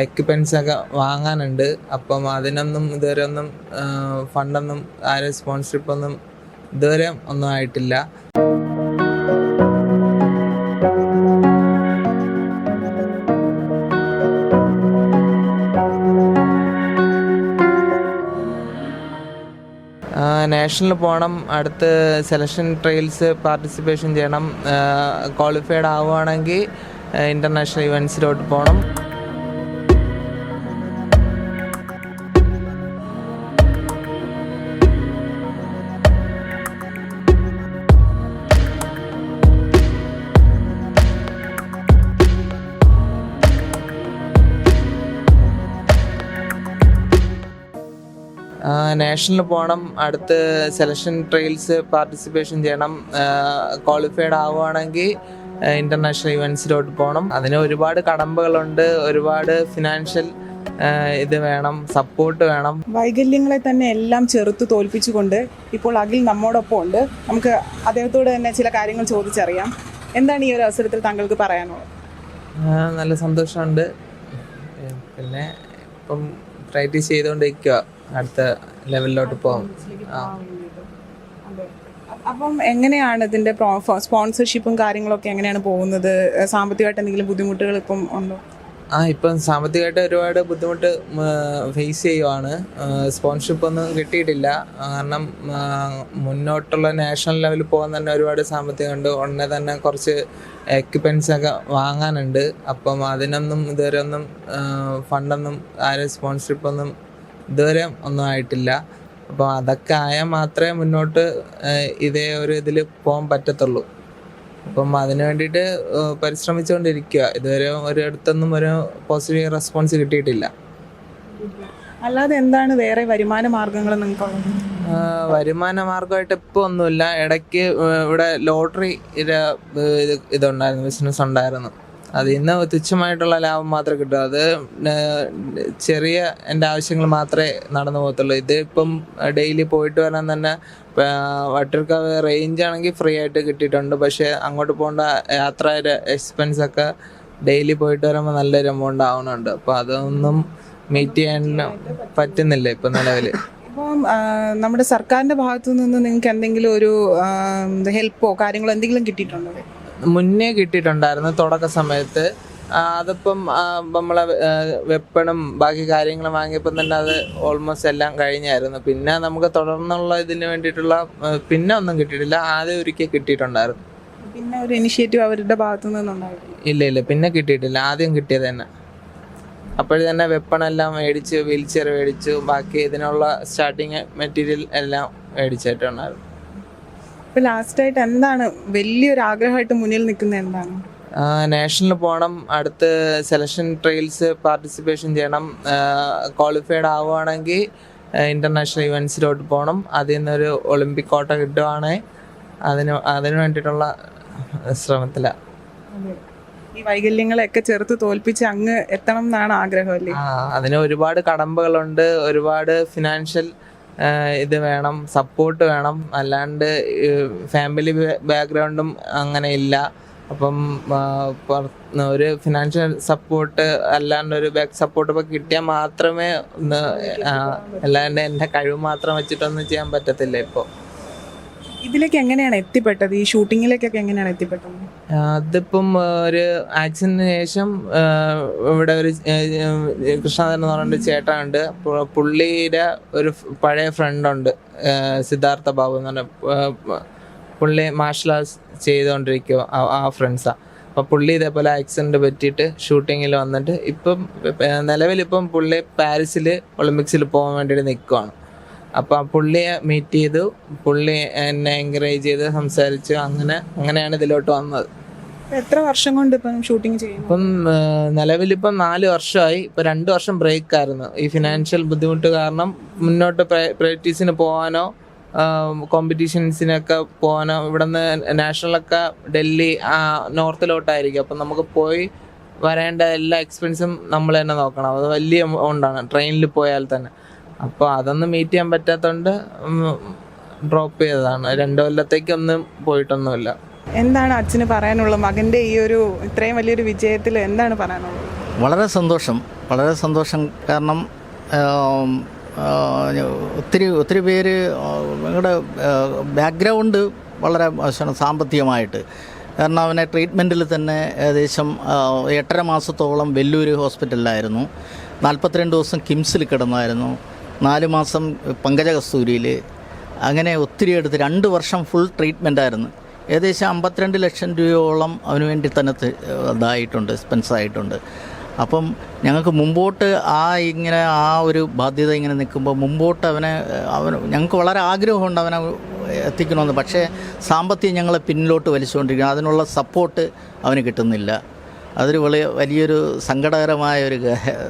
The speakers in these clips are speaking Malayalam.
എക്യുപ്മെൻസ് ഒക്കെ വാങ്ങാനുണ്ട്. അപ്പം അതിനൊന്നും ഇതുവരെ ഒന്നും ഫണ്ടൊന്നും ആരും സ്പോൺസർഷിപ്പൊന്നും ഇതുവരെ ഒന്നും ആയിട്ടില്ല. നാഷണൽ പോകണം അടുത്ത് സെലക്ഷൻ ട്രയൽസ് പാർട്ടിസിപ്പേഷൻ ചെയ്യണം ക്വാളിഫൈഡ് ആവുകയാണെങ്കിൽ ഇന്റർനാഷണൽ ഇവൻസിലോട്ട് പോകണം. നാഷണൽ പോകണം അടുത്ത് സെലക്ഷൻ ട്രയൽസ് പാർട്ടിസിപ്പേഷൻ ചെയ്യണം ക്വാളിഫൈഡ് ആവുകയാണെങ്കിൽ ഇന്റർനാഷണൽ ഇവന്റ്സിലോട്ട് പോകണം അതിന് ഒരുപാട് കടമ്പകളുണ്ട് ഒരുപാട് ഫിനാൻഷ്യൽ ഇത് വേണം സപ്പോർട്ട് വേണം. വൈകല്യങ്ങളെ തന്നെ എല്ലാം ചെറുത്ത് തോൽപ്പിച്ചുകൊണ്ട് ഇപ്പോൾ അഖിൽ നമ്മോടൊപ്പം ഉണ്ട്. നമുക്ക് അദ്ദേഹത്തോട് തന്നെ ചില കാര്യങ്ങൾ ചോദിച്ചറിയാം. എന്താണ് ഈ ഒരു അവസരത്തിൽ താങ്കൾക്ക് പറയാനുള്ളത്? നല്ല സന്തോഷമുണ്ട്. പിന്നെ ഇപ്പം പ്രാക്ടീസ് ചെയ്തുകൊണ്ടിരിക്കുക അടുത്ത ലെവലിലോട്ട് പോകും. അപ്പം എങ്ങനെയാണ് ഇതിന്റെ സ്പോൺസർഷിപ്പും കാര്യങ്ങളൊക്കെ എങ്ങനെയാണ് പോകുന്നത്? സാമ്പത്തികമായിട്ട് എന്തെങ്കിലും ബുദ്ധിമുട്ടുകൾ ഇപ്പം ഉണ്ടോ? ആ ഇപ്പം സാമ്പത്തികമായിട്ട് ഒരുപാട് ബുദ്ധിമുട്ട് ഫേസ് ചെയ്യുവാണ്. സ്പോൺസർഷിപ്പ് ഒന്നും കിട്ടിയിട്ടില്ല. കാരണം മുന്നോട്ടുള്ള നാഷണൽ ലെവലിൽ പോകാൻ തന്നെ ഒരുപാട് സാമ്പത്തികമുണ്ട് ഉടനെ തന്നെ കുറച്ച് എക്യുപ്മെൻസ് ഒക്കെ വാങ്ങാനുണ്ട്. അപ്പം അതിനൊന്നും ഇതുവരെ ഒന്നും ഫണ്ടൊന്നും ആരും സ്പോൺസർഷിപ്പ് ഒന്നും ഇതുവരെ ഒന്നും ആയിട്ടില്ല അപ്പോൾ അതൊക്കെ ആയാൽ മാത്രമേ മുന്നോട്ട് ഇതേ ഒരു ഇതിൽ പോകാൻ പറ്റത്തുള്ളൂ. അപ്പം അതിന് വേണ്ടിയിട്ട് പരിശ്രമിച്ചുകൊണ്ടിരിക്കുക ഇതുവരെ ഒരിടത്തൊന്നും ഒരു പോസിറ്റീവ് റെസ്പോൺസ് കിട്ടിയിട്ടില്ല. അല്ലാതെ എന്താണ് വേറെ വരുമാന മാർഗങ്ങൾ നിങ്ങൾക്കുള്ളത് വരുമാന മാർഗമായിട്ട് ഇപ്പോൾ ഒന്നുമില്ല. ഇടയ്ക്ക് ഇവിടെ ലോട്ടറി ഇത് ഇത് ഇതുണ്ടായിരുന്നു ബിസിനസ് ഉണ്ടായിരുന്നു. അതിൽ നിന്ന് തുച്ഛമായിട്ടുള്ള ലാഭം മാത്രമേ കിട്ടൂ. അത് ചെറിയ എന്റെ ആവശ്യങ്ങൾ മാത്രമേ നടന്നു പോകത്തുള്ളൂ. ഇത് ഡെയിലി പോയിട്ട് വരാൻ തന്നെ വട്ടിയൂർക്കാവ് റേഞ്ച് ആണെങ്കിൽ ഫ്രീ ആയിട്ട് കിട്ടിയിട്ടുണ്ട്. പക്ഷേ അങ്ങോട്ട് പോകേണ്ട യാത്രയുടെ എക്സ്പെൻസ് ഒക്കെ ഡെയിലി പോയിട്ട് വരുമ്പോൾ നല്ലൊരു എമൗണ്ട് ആവുന്നുണ്ട്. അപ്പോൾ അതൊന്നും മീറ്റ് ചെയ്യാൻ പറ്റുന്നില്ല ഇപ്പം നിലവിൽ അപ്പം നമ്മുടെ സർക്കാരിന്റെ ഭാഗത്തു നിന്ന് നിങ്ങൾക്ക് എന്തെങ്കിലും ഒരു ഹെൽപ്പോ കാര്യങ്ങളോ എന്തെങ്കിലും കിട്ടിയിട്ടുണ്ടോ? മുന്നേ കിട്ടിയിട്ടുണ്ടായിരുന്നു തുടക്ക സമയത്ത്. അതിപ്പം നമ്മളെ വെപ്പണും ബാക്കി കാര്യങ്ങളും വാങ്ങിയപ്പം തന്നെ അത് ഓൾമോസ്റ്റ് എല്ലാം കഴിഞ്ഞായിരുന്നു. പിന്നെ നമുക്ക് തുടർന്നുള്ള ഇതിന് വേണ്ടിയിട്ടുള്ള പിന്നെ ഒന്നും കിട്ടിയിട്ടില്ല. ആദ്യം ഒരിക്കൽ കിട്ടിയിട്ടുണ്ടായിരുന്നു. പിന്നെ ഒരു ഇനിഷ്യേറ്റീവ് അവരുടെ ഭാഗത്തു നിന്നുണ്ടായിരുന്നു. ഇല്ല ഇല്ല. പിന്നെ കിട്ടിയിട്ടില്ല. ആദ്യം കിട്ടിയത് തന്നെ. അപ്പോഴേ തന്നെ വെപ്പണെല്ലാം മേടിച്ച് വീൽ ചെയർ മേടിച്ചു. ബാക്കി ഇതിനുള്ള സ്റ്റാർട്ടിങ് മെറ്റീരിയൽ എല്ലാം മേടിച്ചിട്ടുണ്ടായിരുന്നു. ഇപ്പൊ ലാസ്റ്റ് ആയിട്ട് എന്താണ് വലിയൊരു ആഗ്രഹമായിട്ട് മുന്നിൽ നിൽക്കുന്നത് എന്താണ്? നാഷണൽ പോകണം അടുത്ത് സെലക്ഷൻ ട്രയൽസ് പാർട്ടിസിപ്പേഷൻ ചെയ്യണം ക്വാളിഫൈഡ് ആവുകയാണെങ്കിൽ ഇന്റർനാഷണൽ ഇവൻസിലോട്ട് പോകണം. അതിൽ നിന്നൊരു ഒളിമ്പിക് കോട്ട കിട്ടുവാണെങ്കിൽ അതിന് അതിന് വേണ്ടിയിട്ടുള്ള ശ്രമത്തിലാണ് ഈ വൈകല്യങ്ങളെയൊക്കെ ചെറുത്ത് തോൽപ്പിച്ച് അങ്ങ് എത്തണം എന്നാണ് ആഗ്രഹം അല്ലേ? ആ അതിന് ഒരുപാട് കടമ്പകളുണ്ട് ഒരുപാട് ഫിനാൻഷ്യൽ ഇത് വേണം സപ്പോർട്ട് വേണം. അല്ലാണ്ട് ഫാമിലി ബാക്ക്ഗ്രൗണ്ടും അങ്ങനെ ഇല്ല. അപ്പം ഒരു ഫിനാൻഷ്യൽ സപ്പോർട്ട് അല്ലാണ്ട് ഒരു ബാക്ക് സപ്പോർട്ട് ഒക്കെ കിട്ടിയാൽ മാത്രമേ ഒന്ന് അല്ലാണ്ട് എന്റെ കഴിവ് മാത്രം വെച്ചിട്ടൊന്നും ചെയ്യാൻ പറ്റത്തില്ല ഇപ്പോൾ ഇതിലേക്ക് എങ്ങനെയാണ് എത്തിപ്പെട്ടത്? ഈ ഷൂട്ടിങ്ങിലേക്കൊക്കെ എങ്ങനെയാണ് എത്തിപ്പെട്ടത്? അതിപ്പം ഒരു ആക്സിഡന്റിന് ശേഷം ആ, ഇവിടെ ഒരു കൃഷ്ണധരൻ എന്ന് പറഞ്ഞൊരു ചേട്ടനുണ്ട്. പുള്ളിയുടെ ഒരു പഴയ ഫ്രണ്ടുണ്ട് സിദ്ധാർത്ഥ ബാബു എന്ന് പറഞ്ഞ പുള്ളി മാർഷൽ ആർട്സ് ചെയ്തുകൊണ്ടിരിക്കുക ആ ഫ്രണ്ട്സാണ് അപ്പോൾ പുള്ളി ഇതേപോലെ ആക്സിഡന്റ് പറ്റിയിട്ട് ഷൂട്ടിങ്ങിൽ വന്നിട്ട് ഇപ്പം നിലവിലിപ്പം പുള്ളി പാരീസിൽ ഒളിമ്പിക്സിൽ പോകാൻ വേണ്ടിയിട്ട് നിൽക്കുവാണ് അപ്പം പുള്ളിയെ മീറ്റ് ചെയ്തു പുള്ളി എന്നെ എൻകറേജ് ചെയ്ത് സംസാരിച്ചു അങ്ങനെ അങ്ങനെയാണ് ഇതിലോട്ട് വന്നത്. എത്ര വർഷം കൊണ്ട് ഇപ്പം ഷൂട്ടിങ് ചെയ്യും ഇപ്പം നിലവിലിപ്പം നാല് വർഷമായി. ഇപ്പം രണ്ട് വർഷം ബ്രേക്ക് ആയിരുന്നു. ഈ ഫിനാൻഷ്യൽ ബുദ്ധിമുട്ട് കാരണം മുന്നോട്ട് പ്രാക്ടീസിന് പോകാനോ കോമ്പറ്റീഷൻസിനൊക്കെ പോകാനോ ഇവിടുന്ന് നാഷണലൊക്കെ ഡൽഹി നോർത്തിലോട്ടായിരിക്കും. അപ്പം നമുക്ക് പോയി വരേണ്ട എല്ലാ എക്സ്പെൻസും നമ്മൾ തന്നെ നോക്കണം. അത് വലിയ എമൗണ്ടാണ് ട്രെയിനിൽ പോയാൽ തന്നെ. അപ്പോൾ അതൊന്നും മീറ്റ് ചെയ്യാൻ പറ്റാത്തതുകൊണ്ട് ഡ്രോപ്പ് ചെയ്തതാണ്. രണ്ട് കൊല്ലത്തേക്കൊന്നും പോയിട്ടൊന്നുമില്ല. എന്താണ് അച്ഛന് പറയാനുള്ളത്? മകന്റെ ഈ ഒരു ഇത്രയും വലിയൊരു വിജയത്തിൽ എന്താണ് പറയാനുള്ളത്? വളരെ സന്തോഷം. വളരെ സന്തോഷം. കാരണം ഒത്തിരി ഒത്തിരി പേര് നിങ്ങളുടെ ബാക്ക്ഗ്രൗണ്ട് വളരെ മോശമാണ് സാമ്പത്തികമായിട്ട്. കാരണം അവനെ ട്രീറ്റ്മെന്റിൽ തന്നെ ഏകദേശം എട്ടര മാസത്തോളം വെല്ലൂർ ഹോസ്പിറ്റലിലായിരുന്നു. നാൽപ്പത്തിരണ്ട് ദിവസം കിംസിൽ കിടന്നായിരുന്നു. നാല് മാസം പങ്കജ കസ്തൂരിയിൽ. അങ്ങനെ ഒത്തിരി എടുത്ത് രണ്ട് വർഷം ഫുൾ ട്രീറ്റ്മെന്റ് ആയിരുന്നു. ഏകദേശം അമ്പത്തിരണ്ട് ലക്ഷം രൂപയോളം അവന് വേണ്ടി തന്നെ ഇതായിട്ടുണ്ട് എക്സ്പെൻസ് ആയിട്ടുണ്ട്. അപ്പം ഞങ്ങൾക്ക് മുമ്പോട്ട് ആ ഇങ്ങനെ ആ ഒരു ബാധ്യത ഇങ്ങനെ നിൽക്കുമ്പോൾ മുമ്പോട്ട് അവനെ അവന് ഞങ്ങൾക്ക് വളരെ ആഗ്രഹമുണ്ട് അവനെ എത്തിക്കണമെന്ന്. പക്ഷേ സാമ്പത്തികം ഞങ്ങളെ പിന്നിലോട്ട് വലിച്ചുകൊണ്ടിരിക്കുന്നു അതിനുള്ള സപ്പോർട്ട് അവന് കിട്ടുന്നില്ല. അതൊരു വലിയ വലിയൊരു സങ്കടകരമായ ഒരു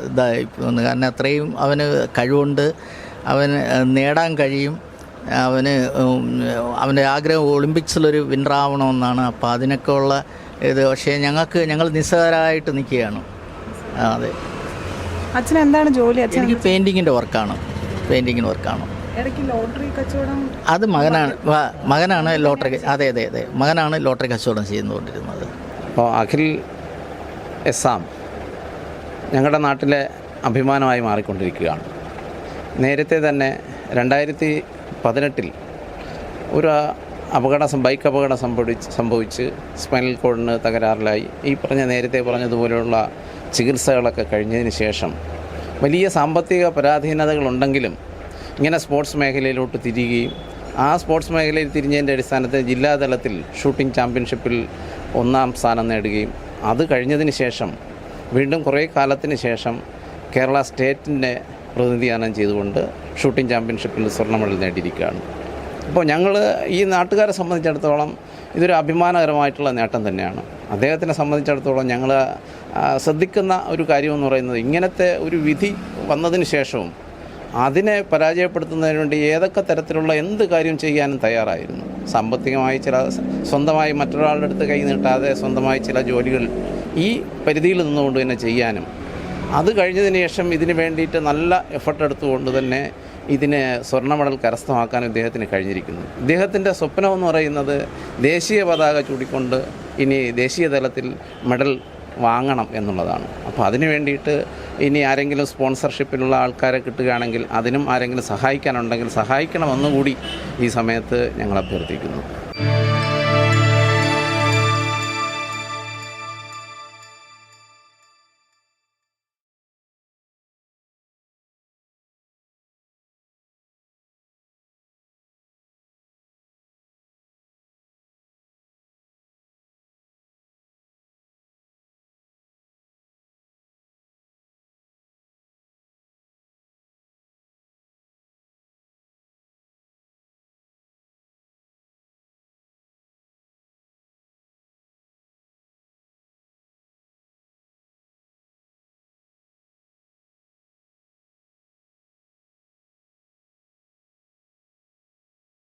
ഇതായി കാരണം അത്രയും അവന് കഴിവുണ്ട്. അവന് നേടാൻ കഴിയും. അവന് അവന്റെ ആഗ്രഹം ഒളിമ്പിക്സിലൊരു വിന്നർ ആവണമെന്നാണ് അപ്പോൾ അതിനൊക്കെ ഉള്ള ഇത്. പക്ഷേ ഞങ്ങൾക്ക് ഞങ്ങൾ നിസ്സാരമായിട്ട് നിൽക്കുകയാണ്. അതെ. അച്ഛൻ എന്താണ് ജോലി? അച്ഛൻ എനിക്ക് പെയിന്റിങ്ങിന്റെ വർക്കാണ്. പെയിന്റിങ്ങിന്റെ വർക്കാണ്. അത് മകനാണ്. മകനാണ് ലോട്ടറി അതെ അതെ അതെ. മകനാണ് ലോട്ടറി കച്ചവടം ചെയ്തുകൊണ്ടിരുന്നത്. അപ്പോൾ അഖിൽ എസാം ഞങ്ങളുടെ നാട്ടിലെ അഭിമാനമായി മാറിക്കൊണ്ടിരിക്കുകയാണ്. നേരത്തെ തന്നെ രണ്ടായിരത്തി പതിനെട്ടിൽ ഒരു അപകടം ബൈക്ക് അപകടം സംഭവിച്ച് സംഭവിച്ച് സ്പൈനൽ കോഡിന് തകരാറിലായി. ഈ പറഞ്ഞ നേരത്തെ പറഞ്ഞതുപോലെയുള്ള ചികിത്സകളൊക്കെ കഴിഞ്ഞതിന് ശേഷം വലിയ സാമ്പത്തിക പരാധീനതകളുണ്ടെങ്കിലും ഇങ്ങനെ സ്പോർട്സ് മേഖലയിലോട്ട് തിരികുകയും ആ സ്പോർട്സ് മേഖലയിൽ തിരിഞ്ഞതിന്റെ അടിസ്ഥാനത്തിൽ ജില്ലാതലത്തിൽ ഷൂട്ടിംഗ് ചാമ്പ്യൻഷിപ്പിൽ ഒന്നാം സ്ഥാനം നേടുകയും അത് കഴിഞ്ഞതിന് ശേഷം വീണ്ടും കുറേ കാലത്തിന് ശേഷം കേരള സ്റ്റേറ്റിന്റെ പ്രതിനിധാനം ചെയ്തുകൊണ്ട് ഷൂട്ടിംഗ് ചാമ്പ്യൻഷിപ്പിൽ സ്വർണ മെഡൽ നേടിയിരിക്കുകയാണ്. അപ്പോൾ ഞങ്ങൾ ഈ നാട്ടുകാരെ സംബന്ധിച്ചിടത്തോളം ഇതൊരു അഭിമാനകരമായിട്ടുള്ള നേട്ടം തന്നെയാണ്. അദ്ദേഹത്തിനെ സംബന്ധിച്ചിടത്തോളം ഞങ്ങൾ ശ്രദ്ധിക്കുന്ന ഒരു കാര്യമെന്ന് പറയുന്നത് ഇങ്ങനത്തെ ഒരു വിധി വന്നതിന് ശേഷവും അതിനെ പരാജയപ്പെടുത്തുന്നതിന് വേണ്ടി ഏതൊക്കെ തരത്തിലുള്ള എന്ത് കാര്യം ചെയ്യാനും തയ്യാറായിരുന്നു. സാമ്പത്തികമായി ചില സ്വന്തമായി മറ്റൊരാളുടെ അടുത്ത് കൈ നീട്ടാതെ സ്വന്തമായി ചില ജോലികൾ ഈ പരിധിയിൽ നിന്നുകൊണ്ട് തന്നെ ചെയ്യാനും അത് കഴിഞ്ഞതിന് ശേഷം ഇതിന് വേണ്ടിയിട്ട് നല്ല എഫർട്ട് എടുത്തുകൊണ്ട് തന്നെ ഇതിനെ സ്വർണ മെഡൽ കരസ്ഥമാക്കാൻ ഇദ്ദേഹത്തിന് കഴിഞ്ഞിരിക്കുന്നു. ഇദ്ദേഹത്തിന്റെ സ്വപ്നം എന്ന് പറയുന്നത് ദേശീയ പതാക ചൂടിക്കൊണ്ട് ഇനി ദേശീയ തലത്തിൽ മെഡൽ വാങ്ങണം എന്നുള്ളതാണ്. അപ്പോൾ അതിന് വേണ്ടിയിട്ട് ഇനി ആരെങ്കിലും സ്പോൺസർഷിപ്പിലുള്ള ആൾക്കാരെ കിട്ടുകയാണെങ്കിൽ അതിനും ആരെങ്കിലും സഹായിക്കാനുണ്ടെങ്കിൽ സഹായിക്കണമെന്നുകൂടി ഈ സമയത്ത് ഞങ്ങൾ അഭ്യർത്ഥിക്കുന്നു.